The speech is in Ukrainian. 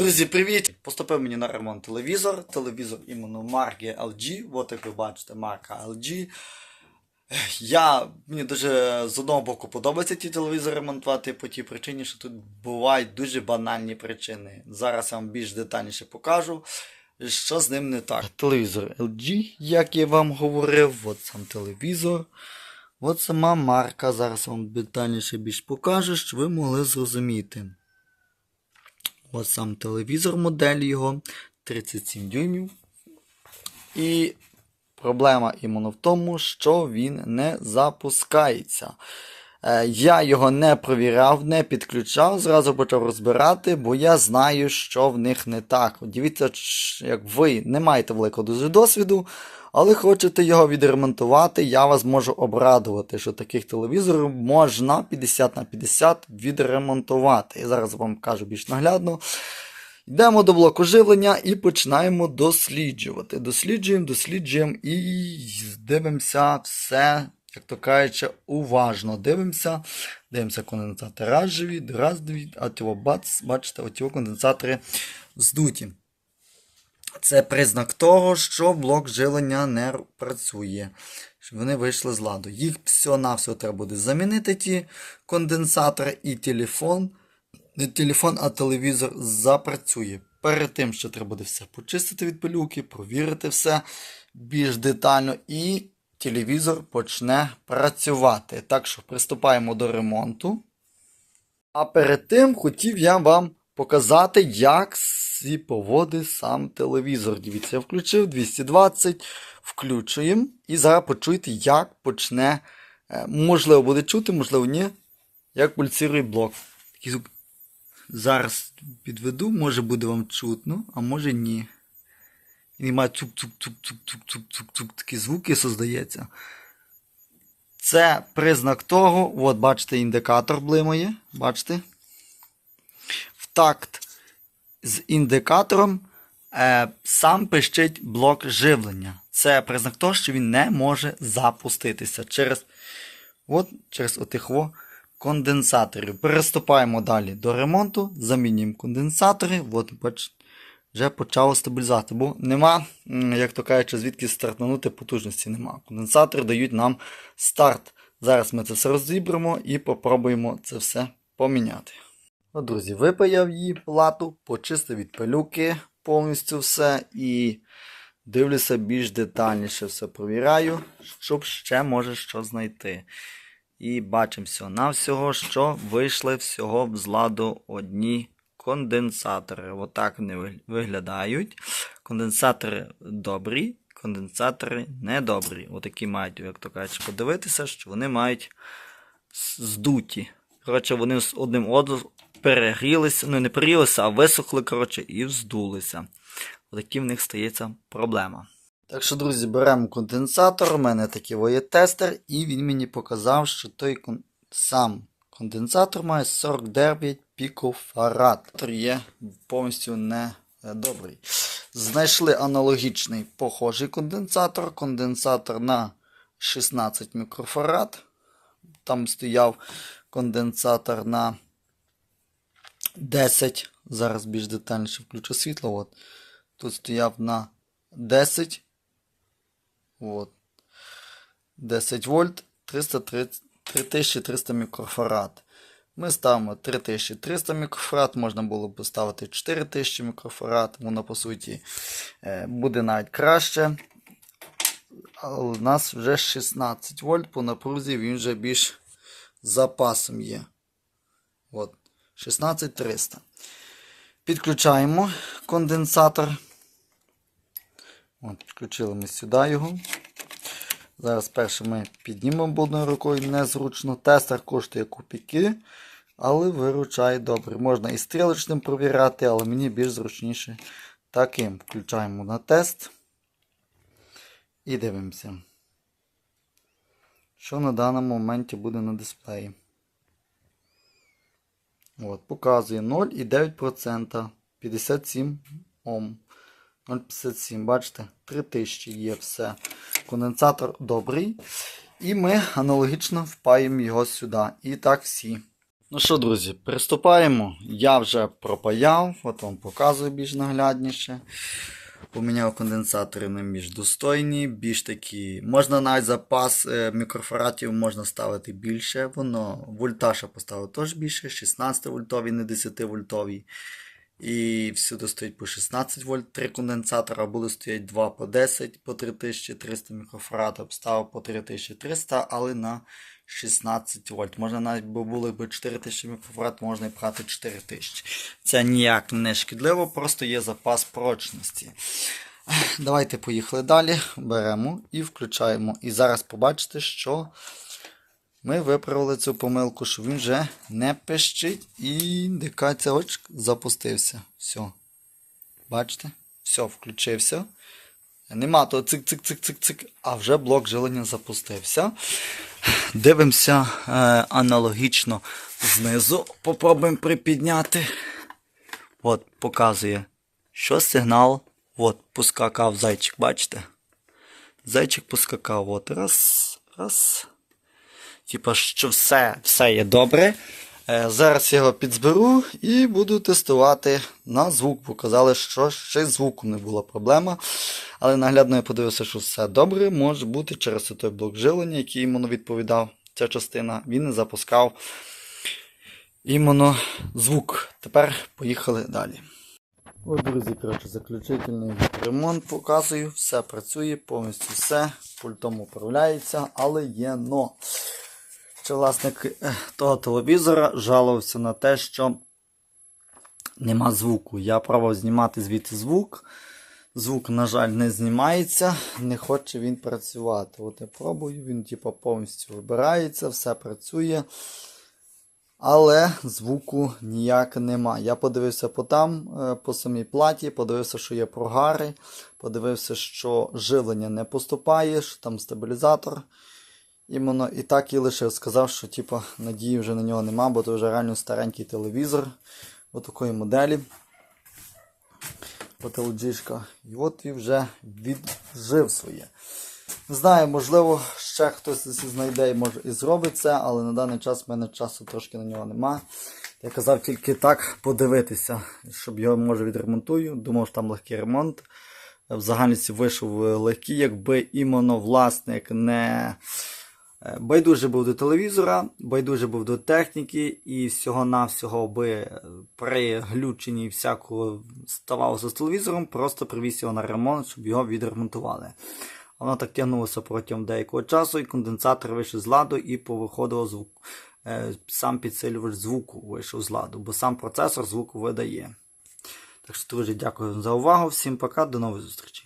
Друзі, привіт! Поступив мені на ремонт телевізор. Телевізор іменно марки LG. От як ви бачите, марка LG. Я, мені дуже з одного боку подобається ті телевізори ремонтувати по тій причині, що тут бувають дуже банальні причини. Зараз я вам більш детальніше покажу, що з ним не так. Телевізор LG, як я вам говорив, от сам телевізор. От сама марка. Зараз вам детальніше більш покажу, щоб ви могли зрозуміти. Ось сам телевізор, модель його 37 дюймів. І проблема іменно в тому, що він не запускається. Е, Я його не провіряв, не підключав, зразу почав розбирати, бо я знаю, що в них не так. Дивіться, як ви не маєте великого дуже досвіду, але хочете його відремонтувати, я вас можу обрадувати, що таких телевізорів можна 50 на 50 відремонтувати. Я зараз вам кажу більш наглядно. Йдемо до блоку живлення і починаємо досліджувати. Досліджуємо, досліджуємо і дивимося все, як то кажучи, уважно дивимося. Дивимося конденсатори раз живі, раз дві, а тіло бац, бачите, оті конденсатори здуті. Це признак того, що блок живлення не працює. Щоб вони вийшли з ладу. Їх всього-навсього треба буде замінити ті конденсатори і телефон. Не телефон, а телевізор запрацює. Перед тим, що треба буде все почистити від пилюки, провірити все більш детально, і телевізор почне працювати. Так що приступаємо до ремонту. А перед тим хотів я вам показати, як сі поводить сам телевізор. Дивіться, я включив 220, включуємо. І зараз почуєте, як почне. е, Можливо, буде чути, можливо, ні. Як пульсирує блок. Зараз підведу, може буде вам чутно, а може ні. І немає цук-цук-цук-цук-цук-цук-цук. Такі звуки создається. Це признак того, от бачите, індикатор блимає. Бачите? В такт з індикатором е, сам пищить блок живлення. Це признак того, що він не може запуститися через, от, через отих во конденсаторів. Переступаємо далі до ремонту, замінюємо конденсатори. От, бач, вже почало стабілізувати, бо нема, як то кажучи, звідки стартанути потужності нема. Конденсатори дають нам старт. Зараз ми це все розібремо і попробуємо це все поміняти. Ну, друзі, випаяв її плату, почистив від пилюки повністю все і дивлюся більш детальніше все провіряю, щоб ще може що знайти. І бачимо всього навсього, що вийшли всього з ладу одні конденсатори. Отак вони виглядають. Конденсатори добрі, конденсатори недобрі. Отакі мають, як то кажуть, подивитися, що вони мають здуті. Коротше, вони з одним одним перегрілися, ну не перегрілися, а висохли, коротше, і вздулися. Отакі в них стається проблема. Так що, друзі, беремо конденсатор. У мене такий є тестер, і він мені показав, що той сам конденсатор має 49 пікофарад. Є повністю не е, добрий. Знайшли аналогічний похожий конденсатор. Конденсатор на 16 мікрофарад. Там стояв конденсатор на 10. Зараз більш детальніше включу світло. От. Тут стояв на 10. От. 10 вольт 330, 3300 мікрофарад. Ми ставимо 3300 мікрофарад, можна було б поставити 4000 мікрофарад, воно по суті е, буде навіть краще. Але у нас вже 16 вольт по напрузі, він вже більш запасом є. От, 16300. Підключаємо конденсатор. От, підключили ми сюди його. Зараз перше ми піднімемо одною рукою незручно. Тестер коштує копійки, але виручає добре. Можна і стрілочним провіряти, але мені більш зручніше таким. Включаємо на тест і дивимося, що на даному моменті буде на дисплеї. От, показує 0,9%. 57 Ом. 0,57, бачите, 3000 є все. Конденсатор добрий. І ми аналогічно впаємо його сюди. І так всі. Ну що, друзі, приступаємо. Я вже пропаяв, от вам показую більш наглядніше. Поміняв конденсатори на більш достойні, більш такі. Можна навіть запас е, мікрофаратів можна ставити більше. Воно вольтаж я поставив теж більше, 16 вольтовий, не 10 вольтовий. І всюди стоїть по 16 вольт, три конденсатора, були стоять 2 по 10 по 3300 мікрофарад, обставив по 3300, але на 16 вольт. Можна навіть, бо були б 4000 мікрофарад, можна і пхати 4000. Це ніяк не шкідливо, просто є запас прочності. Давайте поїхали далі. Беремо і включаємо. І зараз побачите, що ми виправили цю помилку, що він вже не пищить і індикація очк запустився. Все. Бачите? Все, включився. Нема то цик-цик-цик-цик-цик, а вже блок жилення запустився. Дивимося е, аналогічно знизу. Попробуємо припідняти. От, показує, що сигнал. От, поскакав зайчик, бачите? Зайчик поскакав. От, раз, раз. Типа, що все, все є добре. Е, Зараз я його підзберу і буду тестувати на звук. Показали, що ще й звуку не була проблема. Але наглядно я подивився, що все добре. Може бути через той блок жилення, який йому відповідав ця частина. Він не запускав іменно звук. Тепер поїхали далі. От, друзі, коротше, заключительний ремонт показую. Все працює, повністю все. Пультом управляється, але є но. Ще власник того телевізора жалувався на те, що нема звуку. Я пробував знімати звідти звук. Звук, на жаль, не знімається, не хоче він працювати. От я пробую, він типу, повністю вибирається, все працює. Але звуку ніяк нема. Я подивився по там, е, по самій платі, подивився, що є прогари, подивився, що живлення не поступає, що там стабілізатор. Іменно і так і лишив. Сказав, що типу, надії вже на нього нема, бо це вже реально старенький телевізор отакої моделі. От І от він вже віджив своє. Не знаю, можливо, ще хтось знайде і може і зробить це, але на даний час в мене часу трошки на нього нема. Я казав тільки так подивитися, щоб його може відремонтую. Думав, що там легкий ремонт. В загальності вийшов легкий, якби іменно власник не байдуже був до телевізора, байдуже був до техніки і всього-навсього би е, при глюченні всякого ставалося з телевізором, просто привіз його на ремонт, щоб його відремонтували. Воно так тягнулося протягом деякого часу, і конденсатор вийшов з ладу і повиходив звук. Е, Сам підсилювач звуку вийшов з ладу, бо сам процесор звуку видає. Так що, друзі, дякую за увагу. Всім пока, до нових зустрічей.